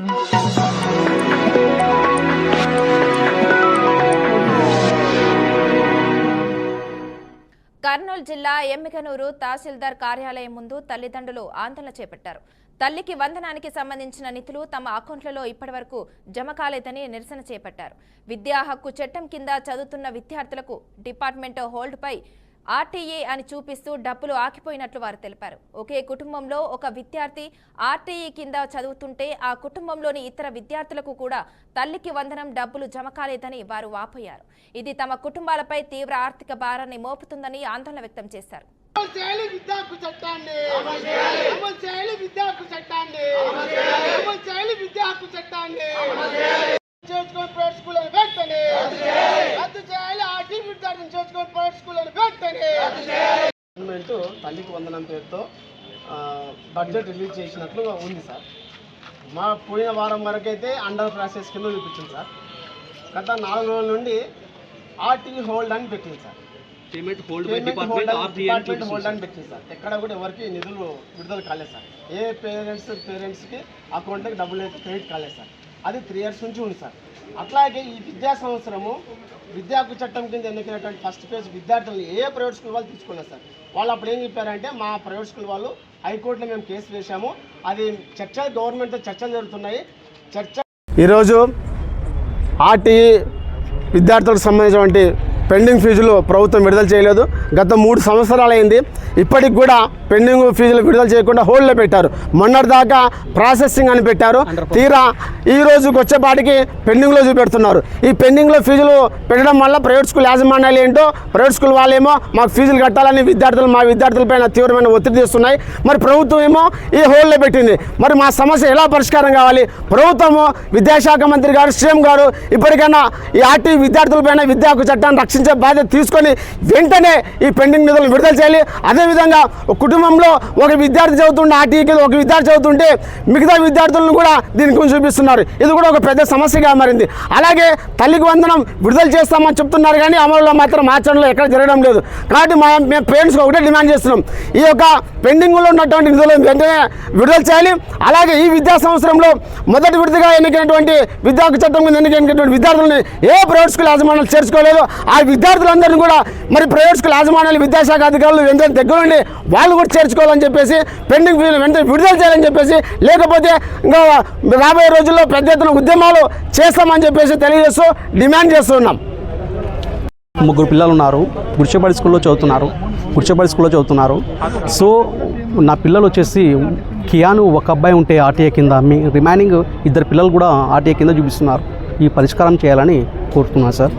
కర్నూలు జిల్లా ఎమ్మికనూరు తహసీల్దార్ కార్యాలయం ముందు తల్లిదండ్రులు ఆందోళన చేపట్టారు. తల్లికి వందనానికి సంబంధించిన నిధులు తమ అకౌంట్లలో ఇప్పటివరకు జమ కాలేదని నిరసన చేపట్టారు. విద్యా హక్కు చట్టం కింద చదువుతున్న విద్యార్థులకు డిపార్ట్మెంట్ హోల్డ్పై ఆర్టీఏ అని చూపిస్తూ డబ్బులు ఆకిపోయినట్లు వారు తెలిపారు. ఒకే కుటుంబంలో ఒక విద్యార్థి ఆర్టీఈ కింద చదువుతుంటే ఆ కుటుంబంలోని ఇతర విద్యార్థులకు కూడా తల్లికి వందనం డబ్బులు జమ కాలేదని వారు వాపోయారు. ఇది తమ కుటుంబాలపై తీవ్ర ఆర్థిక భారాన్ని మోపుతుందని ఆందోళన వ్యక్తం చేశారు. అమలు చేయాలి విద్యాకు చట్టాన్ని. అమలు చేయాలి. విద్యాకు చట్టాన్ని. అమలు చేయాలి. విద్యాకు చట్టాన్ని. చేసుకొని ప్రైవేట్ స్కూల్ అని వెంటనే రద్దు చేయాలి ప్రైవేట్ వెంటనే గవర్నమెంట్ తల్లికి వందనం పేరుతో ఆ, బడ్జెట్ రిలీజ్ చేసినట్లు ఉంది సార్. మా పోయిన వారం వరకు అయితే అండర్ ప్రాసెస్ కింద చూపించింది సార్. గత నాలుగు రోజుల నుండి ఆర్టీ హోల్డ్ అని పెట్టింది sir. Payment hold department hold RTA department hold అని పెట్టింది సార్. ఎక్కడ కూడా ఎవరికి నిధులు విడుదల కాలేదు సార్. ఏ పేరెంట్స్ పేరెంట్స్కి అకౌంట్కి డబ్బులు అయితే క్రెడిట్ కాలేదు సార్. అది త్రీ ఇయర్స్ నుంచి ఉంది సార్. అట్లాగే ఈ విద్యా సంవత్సరము విద్యాకు చట్టం కింద ఎన్నికైనటువంటి ఫస్ట్ ఫేజ్ విద్యార్థులను ఏ ప్రైవేట్ స్కూల్ వాళ్ళు తీసుకున్నారు సార్? వాళ్ళు అప్పుడు ఏం చెప్పారంటే మా ప్రైవేట్ స్కూల్ వాళ్ళు హైకోర్టులో మేము కేసు వేశాము. అది చర్చ గవర్నమెంట్తో చర్చలు జరుగుతున్నాయి. చర్చ ఈరోజు ఆర్టీ విద్యార్థులకు సంబంధించినటువంటి పెండింగ్ ఫీజులు ప్రభుత్వం విడుదల చేయలేదు. గత మూడు సంవత్సరాలు అయింది ఇప్పటికి కూడా పెండింగ్ ఫీజులు విడుదల చేయకుండా హోల్డ్లో పెట్టారు. మొన్నటిదాకా ప్రాసెసింగ్ అని పెట్టారు. తీరా ఈ రోజుకి వచ్చేపాటికి పెండింగ్లో చూపెడుతున్నారు. ఈ పెండింగ్లో ఫీజులు పెట్టడం వల్ల ప్రైవేట్ స్కూల్ యాజమాన్యాలు ఏంటో ప్రైవేట్ స్కూల్ వాళ్ళేమో మాకు ఫీజులు కట్టాలని విద్యార్థులు మా విద్యార్థులపైన తీవ్రమైన ఒత్తిడి చేస్తున్నాయి మరి ప్రభుత్వం ఏమో ఈ హోల్డ్లో పెట్టింది. మరి మా సమస్య ఎలా పరిష్కారం కావాలి? ప్రభుత్వము విద్యాశాఖ మంత్రి గారు సీఎం గారు ఇప్పటికైనా ఈ ఆర్టీ విద్యార్థులపైన విద్యా చట్టాన్ని రక్షించే బాధ్యత తీసుకొని వెంటనే ఈ పెండింగ్ నిధులు విడుదల చేయాలి. అదేవిధంగా కుటుంబంలో ఒక విద్యార్థి చదువుతుంటే ఆ ఆర్టీకి ఒక విద్యార్థి చదువుతుంటే మిగతా విద్యార్థులను కూడా దీని గురించి చూపిస్తున్నారు. ఇది కూడా ఒక పెద్ద సమస్యగా మారింది. అలాగే తల్లికి వందనం విడుదల చేస్తామని చెప్తున్నారు కానీ అమలులో మాత్రం ఆచరణలో ఎక్కడ జరగడం లేదు. కాబట్టి మా మేము పేరెంట్స్ ఒకటే డిమాండ్ చేస్తున్నాం. ఈ యొక్క పెండింగ్లో ఉన్నటువంటి నిధులను వెంటనే విడుదల చేయాలి. అలాగే ఈ విద్యా సంవత్సరంలో మొదటి విడుదలగా ఎన్నికైనటువంటి విద్యా చట్టం కింద ఎన్నికైనటువంటి విద్యార్థులని ఏ ప్రైవేట్ స్కూల్ యాజమాన్యాలు చేర్చుకోలేదు. ఆ విద్యార్థులందరినీ కూడా మరి ప్రైవేట్ స్కూల్ యాజమాన్యాలు విద్యాశాఖ అధికారులు వెంటనే దగ్గరుండి వాళ్ళు కూడా చేర్చుకోవాలని చెప్పేసి పెండింగ్ ఫీజులు వెంటనే విడుదల చేయాలని చెప్పేసి లేకపోతే ఇంకా రాబోయే రోజుల్లో పెద్ద ఎత్తున ఉద్యమాలు చేస్తామని చెప్పేసి తెలియజేస్తూ డిమాండ్ చేస్తున్నాం ముగ్గురు పిల్లలు ఉన్నారు గుడిచెపడి స్కూల్లో చదువుతున్నారు గుడిచెపడి స్కూల్లో చదువుతున్నారు. సో నా పిల్లలు వచ్చేసి కియాను ఒక అబ్బాయి ఉంటే ఆర్టీఏ కింద మీ రిమైనింగ్ ఇద్దరు పిల్లలు కూడా ఆర్టీఏ కింద చూపిస్తున్నారు. ఈ పరిష్కారం చేయాలని కోరుతున్నాను సార్.